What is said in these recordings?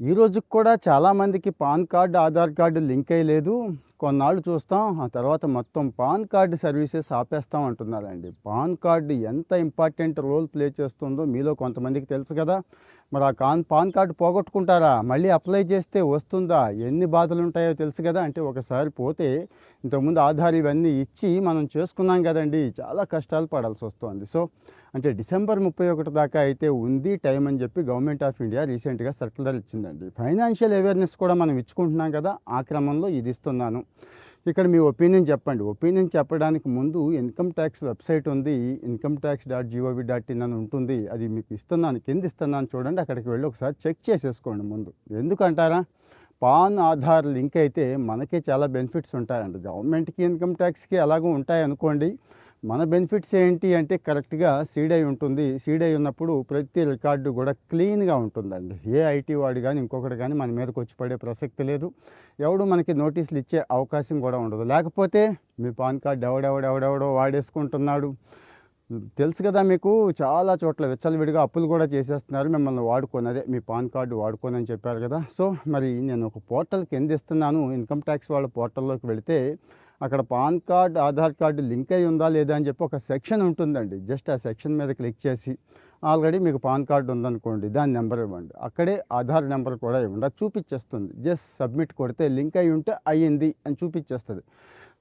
ఈ కూడా చాలామందికి PAN card Aadhaar card link అయ్యలేదు. కొన్నాళ్ళు చూస్తాం ఆ తర్వాత మొత్తం పాన్ కార్డు సర్వీసెస్ ఆపేస్తాం అంటున్నారండి. పాన్ కార్డు ఎంత ఇంపార్టెంట్ రోల్ ప్లే చేస్తుందో మీలో కొంతమందికి తెలుసు కదా. మరి ఆ కాన్ పాన్ కార్డు పోగొట్టుకుంటారా? మళ్ళీ అప్లై చేస్తే వస్తుందా? ఎన్ని బాధలు ఉంటాయో తెలుసు కదా. అంటే ఒకసారి పోతే ఇంతకుముందు ఆధార్ ఇవన్నీ ఇచ్చి మనం చేసుకున్నాం కదండి. చాలా కష్టాలు పడాల్సి వస్తుంది. సో అంటే డిసెంబర్ ముప్పై ఒకటి దాకా అయితే ఉంది టైం అని చెప్పి గవర్నమెంట్ ఆఫ్ ఇండియా రీసెంట్గా సర్కులర్ ఇచ్చిందండి. ఫైనాన్షియల్ అవేర్నెస్ కూడా మనం ఇచ్చుకుంటున్నాం కదా ఆ క్రమంలో ఇది ఇస్తున్నాను. ఇక్కడ మీ ఒపీనియన్ చెప్పండి. ఒపీనియన్ చెప్పడానికి ముందు ఇన్కమ్ ట్యాక్స్ వెబ్సైట్ ఉంది. Income tax dot G O V dot in అని ఉంటుంది. అది మీకు ఇస్తున్నాను కింద ఇస్తున్నాను చూడండి. అక్కడికి వెళ్ళి ఒకసారి చెక్ చేసేసుకోండి ముందు. ఎందుకంటారా? పాన్ ఆధార్ లింక్ అయితే మనకే చాలా బెనిఫిట్స్ ఉంటాయండి. గవర్నమెంట్కి ఇన్కమ్ ట్యాక్స్కి అలాగూ ఉంటాయి అనుకోండి మన బెనిఫిట్స్ ఏంటి అంటే కరెక్ట్గా సీడ్ అయి ఉంటుంది. సీడ్ అయి ఉన్నప్పుడు ప్రతి రికార్డు కూడా క్లీన్గా ఉంటుందండి. ఏ ఐటీ వాడు కానీ ఇంకొకటి కానీ మన మీదకి వచ్చి పడే ప్రసక్తి లేదు. ఎవడు మనకి నోటీసులు ఇచ్చే అవకాశం కూడా ఉండదు. లేకపోతే మీ పాన్ కార్డు ఎవడెవడెవడెవడో వాడేసుకుంటున్నాడు. తెలుసు కదా మీకు చాలా చోట్ల విచ్చలవిడిగా అప్పులు కూడా చేసేస్తున్నారు. మిమ్మల్ని వాడుకోనదే. మీ పాన్ కార్డు వాడుకోనని చెప్పారు కదా. సో మరి నేను ఒక పోర్టల్ కింద ఇస్తున్నాను. ఇన్కమ్ ట్యాక్స్ వాళ్ళ పోర్టల్లోకి వెళితే అక్కడ PAN card Aadhaar card link అయి ఉందా లేదా అని చెప్పి ఒక సెక్షన్ ఉంటుందండి. జస్ట్ ఆ సెక్షన్ మీద క్లిక్ చేసి ఆల్రెడీ మీకు పాన్ కార్డు ఉందనుకోండి దాని నెంబర్ ఇవ్వండి. అక్కడే ఆధార్ నెంబర్ కూడా ఇవ్వండి అది చూపించేస్తుంది జస్ట్ సబ్మిట్ కొడితే లింక్ అయి ఉంటే అయ్యింది అని చూపించేస్తుంది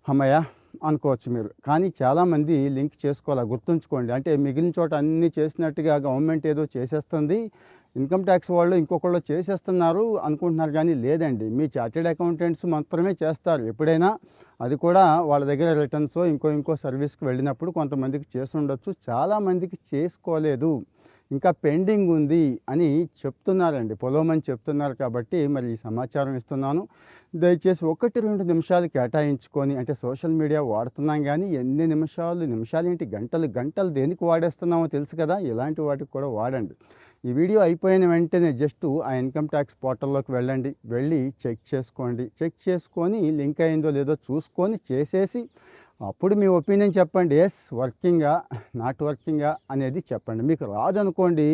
అమ్మయ్య అనుకోవచ్చు మీరు. కానీ చాలామంది లింక్ చేసుకోవాలి? గుర్తుంచుకోండి. అంటే మిగిలిన చోట అన్నీ చేసినట్టుగా గవర్నమెంట్ ఏదో చేసేస్తుంది. ఇన్కమ్ ట్యాక్స్ వాళ్ళు ఇంకొకళ్ళు చేసేస్తున్నారు అనుకుంటున్నారు కానీ లేదండి. మీ చార్టెడ్ అకౌంటెంట్స్ మాత్రమే చేస్తారు. ఎప్పుడైనా అది కూడా వాళ్ళ దగ్గర రిటర్న్స్ ఇంకో ఇంకో సర్వీస్కి వెళ్ళినప్పుడు కొంతమందికి చేసి ఉండొచ్చు చాలామందికి చేసుకోలేదు. ఇంకా పెండింగ్ ఉంది అని చెప్తున్నారండి. పొలవమని చెప్తున్నారు కాబట్టి మరి ఈ సమాచారం ఇస్తున్నాను. దయచేసి ఒకటి రెండు నిమిషాలు కేటాయించుకొని అంటే సోషల్ మీడియా వాడుతున్నాం కానీ ఎన్ని నిమిషాలు నిమిషాలు ఏంటి గంటలు గంటలు దేనికి వాడేస్తున్నామో తెలుసు కదా ఇలాంటి వాటికి కూడా వాడండి. ఈ వీడియో అయిపోయిన వెంటనే జస్ట్ ఆ ఇన్కమ్ ట్యాక్స్ పోర్టల్లోకి వెళ్ళండి. వెళ్ళి చెక్ చేసుకోండి. చెక్ చేసుకొని లింక్ అయిందో లేదో చూసుకొని చేసేసి అప్పుడు మీ ఒపీనియన్ చెప్పండి. ఎస్ వర్కింగా నాట్ వర్కింగా అనేది చెప్పండి. మీకు రాదనుకోండి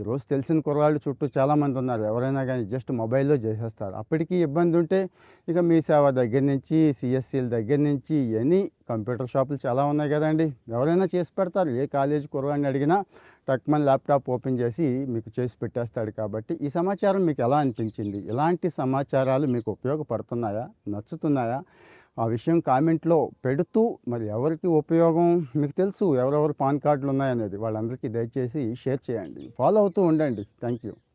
ఈరోజు తెలిసిన కుర్రాళ్ళు చుట్టూ చాలామంది ఉన్నారు. ఎవరైనా కానీ జస్ట్ మొబైల్లో చేసేస్తారు. అప్పటికి ఇబ్బంది ఉంటే ఇక మీ సేవ దగ్గర నుంచి సిఎస్సీల దగ్గర నుంచి ఎనీ కంప్యూటర్ షాపులు చాలా ఉన్నాయి కదండి. ఎవరైనా చేసి పెడతారు. ఏ కాలేజ్ కుర్రాడిని అడిగినా టక్మన్ ల్యాప్టాప్ ఓపెన్ చేసి మీకు చేసి పెట్టేస్తాడు కాబట్టి ఈ సమాచారం మీకు ఎలా అనిపించింది? ఇలాంటి సమాచారాలు మీకు ఉపయోగపడుతున్నాయా? నచ్చుతున్నాయా? ఆ విషయం కామెంట్లో పెడుతూ మరి ఎవరికి ఉపయోగం మీకు తెలుసు ఎవరెవరు పాన్ కార్డులు ఉన్నాయనేది వాళ్ళందరికీ దయచేసి షేర్ చేయండి. ఫాలో అవుతూ ఉండండి. Thank you